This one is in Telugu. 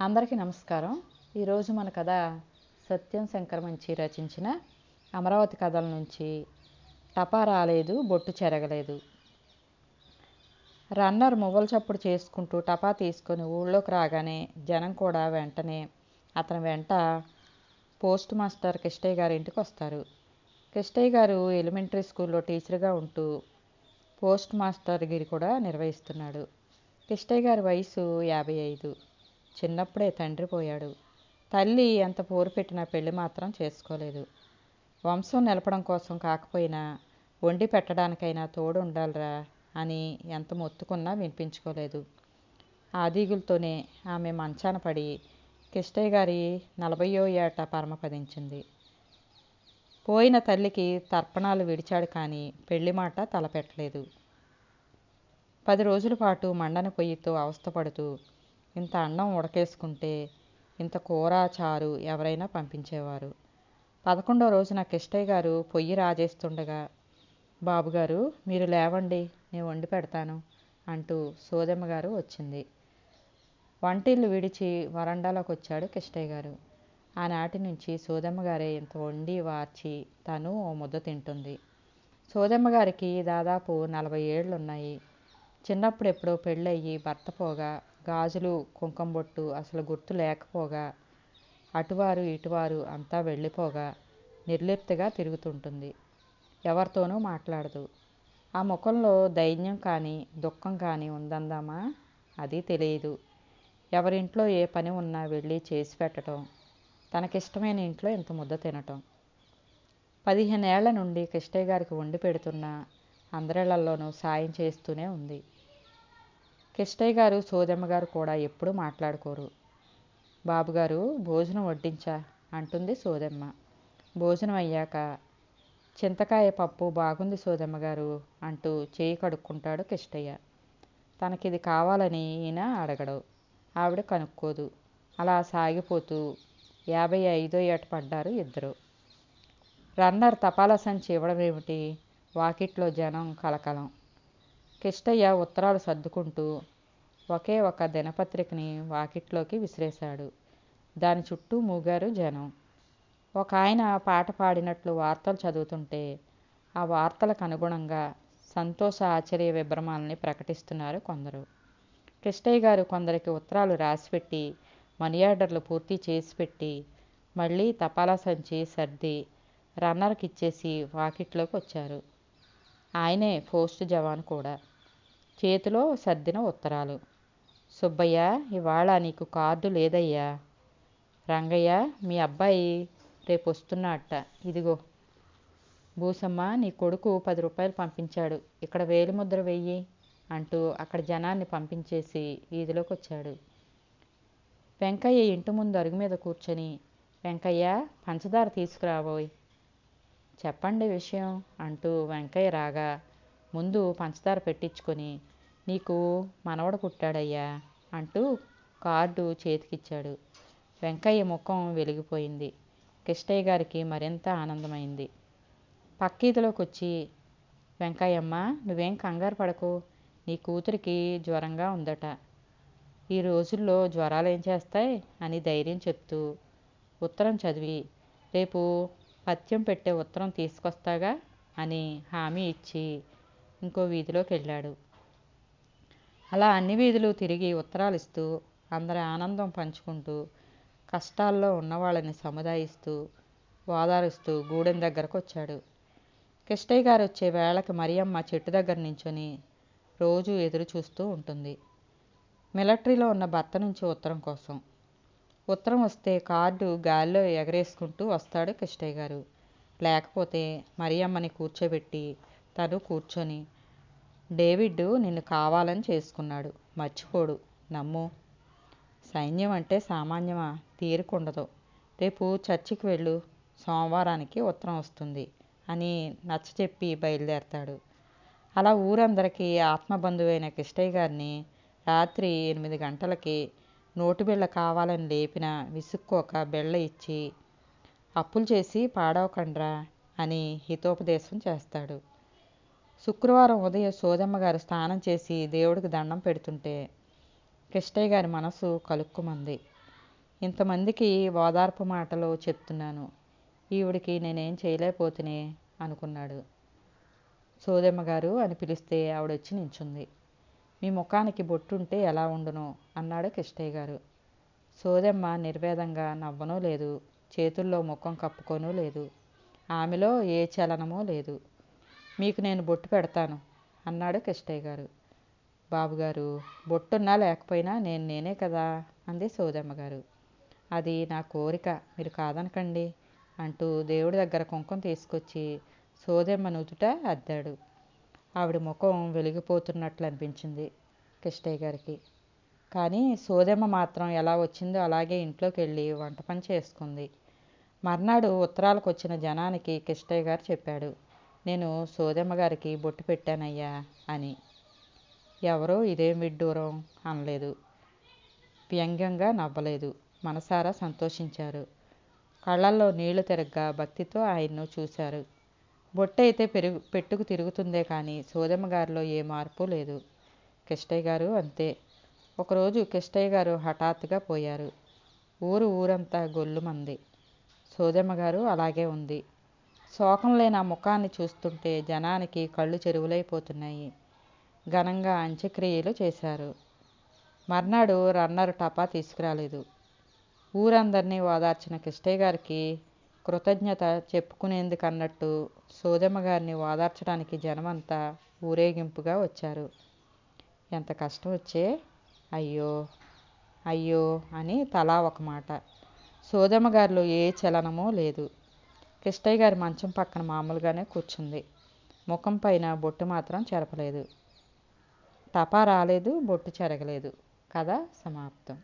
అందరికీ నమస్కారం. ఈరోజు మన కథ సత్యం శంకర్ మంచి రచించిన అమరావతి కథల నుంచి టపా రాలేదు బొట్టు చెరగలేదు. రన్నర్ మువ్వల చప్పుడు చేసుకుంటూ టపా తీసుకొని ఊళ్ళోకి రాగానే జనం కూడా వెంటనే అతని వెంట పోస్ట్ మాస్టర్ కిష్టయ్య గారి ఇంటికి వస్తారు. కిష్టయ్య గారు ఎలిమెంటరీ స్కూల్లో టీచర్గా ఉంటూ పోస్ట్ మాస్టర్ గిరి కూడా నిర్వహిస్తున్నాడు. కిష్టయ్య గారి వయసు యాభై ఐదు. చిన్నప్పుడే తండ్రి పోయాడు. తల్లి ఎంత పోరు పెట్టినా పెళ్ళి మాత్రం చేసుకోలేదు. వంశం నిలపడం కోసం కాకపోయినా వండి పెట్టడానికైనా తోడు ఉండాలిరా అని ఎంత మొత్తుకున్నా వినిపించుకోలేదు. ఆదిగులతోనే ఆమె మంచాన పడి కిష్టయ్య గారి నలభయో ఏట పరమపదించింది పోయిన తల్లికి తర్పణాలు విడిచాడు కానీ పెళ్ళి మాట తలపెట్టలేదు. పది రోజుల పాటు మండన పొయ్యితో అవస్థపడుతూ ఇంత అన్నం ఉడకేసుకుంటే ఇంత కూర చారు ఎవరైనా పంపించేవారు. పదకొండో రోజున కిష్టయ్య గారు పొయ్యి రాజేస్తుండగా బాబుగారు మీరు లేవండి నేను వండి పెడతాను అంటూ సోదమ్మ గారు వచ్చింది. వంటిల్లు విడిచి వరండాలోకి వచ్చాడు కిష్టయ్య గారు. ఆనాటి నుంచి సోదమ్మ గారే ఇంత వండి వార్చి తను ఓ ముద్ద తింటుంది. సోదమ్మ గారికి దాదాపు నలభై ఏళ్ళు ఉన్నాయి చిన్నప్పుడు ఎప్పుడో పెళ్ళయ్యి భర్త పోగా గాజులు కుంకుమ బొట్టు అసలు గుర్తు లేకపోగా అటువారు ఇటువారు అంతా వెళ్ళిపోగా నిర్లిప్తగా తిరుగుతుంటుంది. ఎవరితోనూ మాట్లాడదు. ఆ ముఖంలో దైన్యం కానీ దుఃఖం కానీ ఉందందామా? అది తెలియదు. ఎవరింట్లో ఏ పని ఉన్నా వెళ్ళి చేసి పెట్టడం తనకిష్టమైన ఇంట్లో ఇంత ముద్ద తినటం. పదిహేనేళ్ళ నుండి కృష్ణయ్య గారికి వండి పెడుతున్న అందరిళ్ళలోనూ సాయం చేస్తూనే ఉంది. కిష్టయ్య గారు సోదమ్మ గారు కూడా ఎప్పుడూ మాట్లాడుకోరు. బాబుగారు భోజనం వడ్డించా? అంటుంది సోదమ్మ. భోజనం అయ్యాక చింతకాయ పప్పు బాగుంది సోదమ్మ గారు అంటూ చేయి కడుక్కుంటాడు కిష్టయ్య. తనకిది కావాలని ఈయన అడగడు. ఆవిడ కనుక్కోదు. అలా సాగిపోతూ యాభై ఐదో ఏట పడ్డారు ఇద్దరు. రన్నర్ తపాలా సంచి ఇవ్వడం ఏమిటి వాకిట్లో జనం కలకలం. కిష్టయ్య ఉత్తరాలు సర్దుకుంటూ ఒకే ఒక దినపత్రికని వాకిట్లోకి విసిరేశాడు. దాని చుట్టూ మూగారు జనం. ఒక ఆయన పాట పాడినట్లు వార్తలు చదువుతుంటే ఆ వార్తలకు అనుగుణంగా సంతోష ఆశ్చర్య విభ్రమాలని ప్రకటిస్తున్నారు కొందరు. కిష్టయ్య గారు కొందరికి ఉత్తరాలు రాసిపెట్టి మనీ ఆర్డర్లు పూర్తి చేసి పెట్టి మళ్ళీ తపాలా సంచి సర్ది రన్నర్కి ఇచ్చేసి వాకిట్లోకి వచ్చారు. ఆయనే పోస్ట్ జవాన్ కూడా. చేతిలో సర్దిన ఉత్తరాలు. సుబ్బయ్య ఇవాళ నీకు కార్డు లేదయ్యా. రంగయ్య మీ అబ్బాయి రేపు వస్తున్నట్ట ఇదిగో. భూసమ్మ నీ కొడుకు పది రూపాయలు పంపించాడు. ఇక్కడ వేలి ముద్ర వెయ్యి అంటూ అక్కడ జనాన్ని పంపించేసి వీధిలోకి వచ్చాడు వెంకయ్య ఇంటి ముందు అరుగు మీద కూర్చొని వెంకయ్య పంచదార తీసుకురాబోయ్. చెప్పండి విషయం అంటూ వెంకయ్య రాగా ముందు పంచదార పెట్టించుకొని నీకు మనవడు పుట్టాడయ్యా అంటూ కార్డు చేతికిచ్చాడు. వెంకయ్య ముఖం వెలిగిపోయింది. కృష్ణయ్య గారికి మరింత ఆనందమైంది. పక్కీదిలోకి వచ్చి వెంకయ్యమ్మ నువ్వేం కంగారు పడకు నీ కూతురికి జ్వరంగా ఉందట. ఈ రోజుల్లో జ్వరాలు ఏం చేస్తాయి అని ధైర్యం చెప్తూ ఉత్తరం చదివి రేపు పథ్యం పెట్టే ఉత్తరం తీసుకొస్తాగా? అని హామీ ఇచ్చి ఇంకో వీధిలోకి వెళ్ళాడు. అలా అన్ని వీధులు తిరిగి ఉత్తరాలు ఇస్తూ అందరి ఆనందం పంచుకుంటూ కష్టాల్లో ఉన్నవాళ్ళని సముదాయిస్తూ ఓదారుస్తూ గూడెం దగ్గరకు వచ్చాడు కిష్టయ్య గారు వచ్చే వేళకి మరియమ్మ చెట్టు దగ్గర నించొని రోజు ఎదురు చూస్తూ ఉంటుంది. మిలిటరీలో ఉన్న భర్త నుంచి ఉత్తరం కోసం. ఉత్తరం వస్తే కార్డు గాల్లో ఎగరేసుకుంటూ వస్తాడు కిష్టయ్య గారు. లేకపోతే మరియమ్మని కూర్చోబెట్టి తను కూర్చొని డేవిడ్ నిన్ను కావాలని చేసుకున్నాడు. మర్చిపోడు. నమ్ము. సైన్యం అంటే సామాన్యమా? తీరుకుండదు. రేపు చర్చికి వెళ్ళు. సోమవారానికి ఉత్తరం వస్తుంది అని నచ్చచెప్పి బయలుదేరతాడు. అలా ఊరందరికీ ఆత్మబంధువైన కిష్టయ్య గారిని రాత్రి ఎనిమిది గంటలకి నోటు బిళ్ళ కావాలని లేపిన విసుక్కోక బిళ్ళ ఇచ్చి అప్పులు చేసి పాడవకండ్రా అని హితోపదేశం చేస్తాడు. శుక్రవారం ఉదయం సోదమ్మ గారు స్నానం చేసి దేవుడికి దండం పెడుతుంటే కృష్ణయ్య గారి మనసు కలుక్కుమంది. ఇంతమందికి ఓదార్పు మాటలు చెప్తున్నాను. ఈవిడికి నేనేం చేయలేకపోతునే అనుకున్నాడు. సోదమ్మ గారు అని పిలిస్తే ఆవిడొచ్చి నించుంది. మీ ముఖానికి బొట్టుంటే ఎలా ఉండును? అన్నాడు కిష్టయ్య గారు. సోదెమ్మ నిర్వేదంగా నవ్వనూ లేదు. చేతుల్లో ముఖం కప్పుకోనూ లేదు. ఆమెలో ఏ చలనమూ లేదు. మీకు నేను బొట్టు పెడతాను అన్నాడు కిష్టయ్య గారు. బాబుగారు బొట్టున్నా లేకపోయినా నేను నేనే కదా? అంది సోదమ్మ గారు. అది నా కోరిక మీరు కాదనకండి అంటూ దేవుడి దగ్గర కుంకుమ తీసుకొచ్చి సోదెమ్మ నుదుట అద్దాడు. ఆవిడ ముఖం వెలిగిపోతున్నట్లు అనిపించింది కిష్టయ్య గారికి. కానీ సోదెమ్మ మాత్రం ఎలా వచ్చిందో అలాగే ఇంట్లోకి వెళ్ళి వంట పని చేసుకుంది. మర్నాడు ఉత్తరాలకు వచ్చిన జనానికి కిష్టయ్య గారు చెప్పాడు నేను సోదెమ్మ గారికి బొట్టు పెట్టానయ్యా అని. ఎవరో ఇదేం విడ్డూరం అనలేదు. వ్యంగ్యంగా నవ్వలేదు. మనసారా సంతోషించారు. కళ్ళల్లో నీళ్ళు తిరగ్గా భక్తితో ఆయన్ను చూశారు. బొట్టయితే పెరుగు పెట్టుకు తిరుగుతుందే కానీ సోదమ్మ గారిలో ఏ మార్పు లేదు. కిష్టయ్య గారు అంతే. ఒకరోజు కిష్టయ్య గారు హఠాత్తుగా పోయారు. ఊరు ఊరంతా గొల్లుమంది సోదమ్మ గారు అలాగే ఉంది. శోకం లేని ఆ ముఖాన్ని చూస్తుంటే జనానికి కళ్ళు చెరువులైపోతున్నాయి. ఘనంగా అంత్యక్రియలు చేశారు. మర్నాడు రన్నర్ టపా తీసుకురాలేదు. ఊరందరినీ ఓదార్చిన కిష్టయ్య గారికి కృతజ్ఞత చెప్పుకునేందుకన్నట్టు సోదమ్మ గారిని ఓదార్చడానికి జనమంతా ఊరేగింపుగా వచ్చారు. ఎంత కష్టం వచ్చే? అయ్యో అయ్యో అని తలా ఒక మాట. సోదమ్మ గారిలో ఏ చలనమూ లేదు. కిష్టయ్య గారి మంచం పక్కన మామూలుగానే కూర్చుంది. ముఖం పైన బొట్టు మాత్రం చెరపలేదు. టపా రాలేదు బొట్టు చెరగలేదు. కథ సమాప్తం.